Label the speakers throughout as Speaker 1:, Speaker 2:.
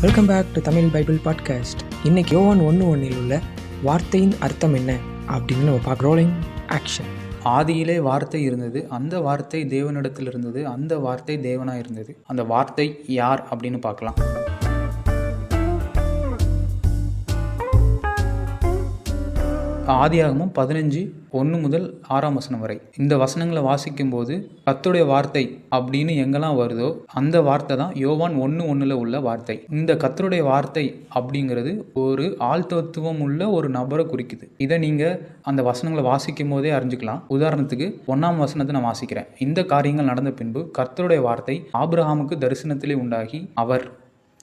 Speaker 1: Welcome back to Tamil Bible podcast இன்னைக்கு யோவான் ஒன்று ஒன்றில் உள்ள வார்த்தையின் அர்த்தம் என்ன? அப்படின்னு நம்ம பார்க்குறோம் ரோலிங் ஆக்ஷன்
Speaker 2: ஆதியிலே வார்த்தை இருந்தது அந்த வார்த்தை தேவனிடத்தில் இருந்தது அந்த வார்த்தை தேவனாக இருந்தது. அந்த வார்த்தை யார் அப்படின்னு பார்க்கலாம். ஆதியாகமும் பதினஞ்சு ஒன்று முதல் ஆறாம் வசனம் வரை. இந்த வசனங்களை வாசிக்கும் போது கத்துடைய வார்த்தை அப்படின்னு எங்கெல்லாம் வருதோ அந்த வார்த்தை தான் யோவான் ஒன்று ஒன்றில் உள்ள வார்த்தை. இந்த கத்தருடைய வார்த்தை அப்படிங்கிறது ஒரு ஆழ்த்தத்துவம் உள்ள ஒரு நபரை குறிக்குது. இதை நீங்கள் அந்த வசனங்களை வாசிக்கும் போதே அறிஞ்சுக்கலாம். உதாரணத்துக்கு ஒன்றாம் வசனத்தை நான் வாசிக்கிறேன். இந்த காரியங்கள் நடந்த பின்பு கர்த்தருடைய வார்த்தை ஆப்ரஹாமுக்கு தரிசனத்திலே உண்டாகி அவர்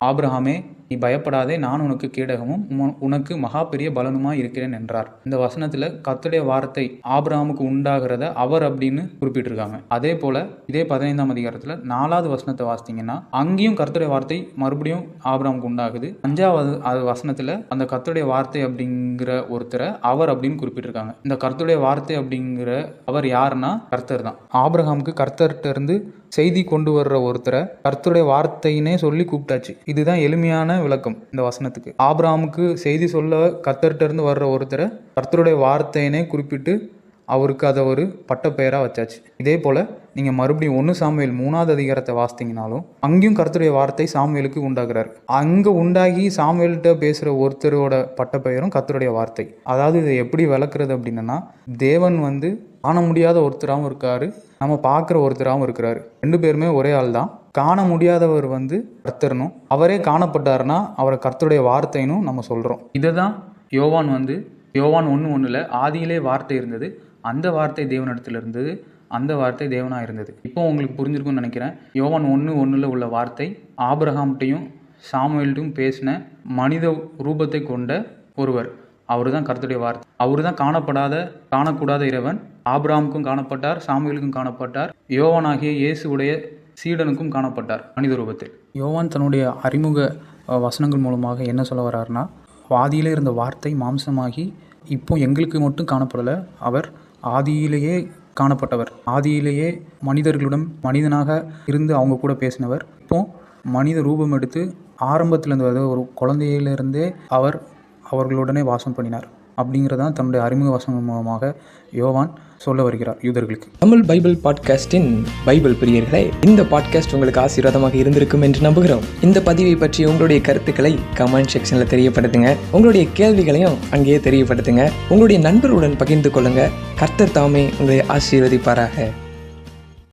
Speaker 2: ஆபிரஹாமே நீ பயப்படாதே நான் உனக்கு கேடகமும் உனக்கு மகா பெரிய பலனுமாய் இருக்கிறேன் என்றார். இந்த வசனத்துல கத்துடைய வார்த்தை ஆபிரகாமுக்கு உண்டாகிறத அவர் அப்படின்னு குறிப்பிட்டிருக்காங்க. அதே போல இதே பதினைந்தாம் அதிகாரத்துல நாலாவது வசனத்தை வாசித்தீங்கன்னா அங்கேயும் கர்த்தருடைய வார்த்தை மறுபடியும் ஆபிரகாமுக்கு உண்டாகுது. அஞ்சாவது அது வசனத்துல அந்த கர்த்தருடைய வார்த்தை அப்படிங்கிற ஒருத்தரை அவர் அப்படின்னு குறிப்பிட்டிருக்காங்க. இந்த கர்த்தருடைய வார்த்தை அப்படிங்கிற அவர் யாருன்னா கர்த்தர் தான். ஆபிரகாமுக்கு கர்த்தர்கிட்ட இருந்து செய்தி கொண்டு வர்ற ஒருத்தரை கர்த்தருடைய வார்த்தைன்னே சொல்லி கூப்பிட்டாச்சு. இதுதான் எளிமையான விளக்கம் இந்த வசனத்துக்கு. ஆப்ராமுக்கு செய்தி சொல்ல கத்தர்கிட்ட இருந்து வர்ற ஒருத்தரை கர்த்தருடைய வார்த்தையினே குறிப்பிட்டு அவருக்கு அதை ஒரு பட்டப்பெயராக வச்சாச்சு. இதே போல் நீங்கள் மறுபடியும் ஒன்று சாமுவேல் மூணாவது அதிகாரத்தை வாசித்தீங்கனாலும் அங்கேயும் கருத்துடைய வார்த்தை சாமுவேலுக்கு உண்டாகிறார். அங்கே உண்டாகி சாமுவேல்கிட்ட பேசுகிற ஒருத்தரோட பட்டப்பெயரும் கத்தருடைய வார்த்தை. அதாவது இதை எப்படி விளக்குறது அப்படின்னா தேவன் வந்து காண முடியாத ஒருத்தராகவும் இருக்காரு நம்ம பார்க்குற ஒருத்தராகவும் இருக்கிறாரு. ரெண்டு பேருமே ஒரே ஆள் தான் காண முடியாதவர் வந்து கர்த்தர்னும் அவரே காணப்பட்டாருன்னா அவரை கர்த்தருடைய வார்த்தைனும் நம்ம சொல்கிறோம் இதை தான் யோவான் வந்து யோவான் ஒன்று ஒன்றில் ஆதியிலே வார்த்தை இருந்தது. அந்த வார்த்தை தேவனிடத்தில் இருந்தது அந்த வார்த்தை தேவனாக இருந்தது இப்போ உங்களுக்கு புரிஞ்சிருக்கும்னு நினைக்கிறேன். யோவான் ஒன்று ஒன்றில் உள்ள வார்த்தை ஆபிரஹாம்கிட்டையும் சாமுவேல்ட்டையும் பேசின மனித ரூபத்தை கொண்ட ஒருவர். அவர் தான் கருத்துடைய வார்த்தை. அவர் தான் காணப்படாத காணக்கூடாத இறைவன். ஆபிரகாமுக்கும் காணப்பட்டார் சாமுவேலுக்கும் காணப்பட்டார். யோவானாகிய இயேசுவுடைய சீடனுக்கும் காணப்பட்டார் மனித ரூபத்தில். யோவான் தன்னுடைய அறிமுக வசனங்கள் மூலமாக என்ன சொல்ல வர்றாருன்னா வாதியிலே இருந்த வார்த்தை மாம்சமாகி இப்போ எங்களுக்கு மட்டும் காணப்படலை. அவர் ஆதியிலேயே காணப்பட்டவர். ஆதியிலேயே மனிதர்களுடன் மனிதனாக இருந்து அவங்க கூட பேசினவர். இப்போ மனித ரூபம் எடுத்து ஆரம்பத்திலிருந்து அதாவது ஒரு குழந்தையிலிருந்தே அவர் அவர்களுடனே வாசம் பண்ணினார். அப்படிங்கிறதான் தன்னுடைய அறிமுக வசனம் மூலமாக யோவான் சொல்ல வருகிறார் யூதர்களுக்கு.
Speaker 1: தமிழ் பைபிள் பாட்காஸ்டின் பைபிள் பிரியர்களே இந்த பாட்காஸ்ட் உங்களுக்கு ஆசீர்வாதமாக இருந்திருக்கும் என்று நம்புகிறோம். இந்த பதிவை பற்றி உங்களுடைய கருத்துக்களை கமெண்ட் செக்ஷனில் தெரியப்படுத்துங்க. உங்களுடைய கேள்விகளையும் அங்கேயே தெரியப்படுத்துங்க. உங்களுடைய நண்பர்களுடன் பகிர்ந்து கொள்ளுங்க. கர்த்தர் தாமே உங்களை ஆசீர்வதிப்பாராக.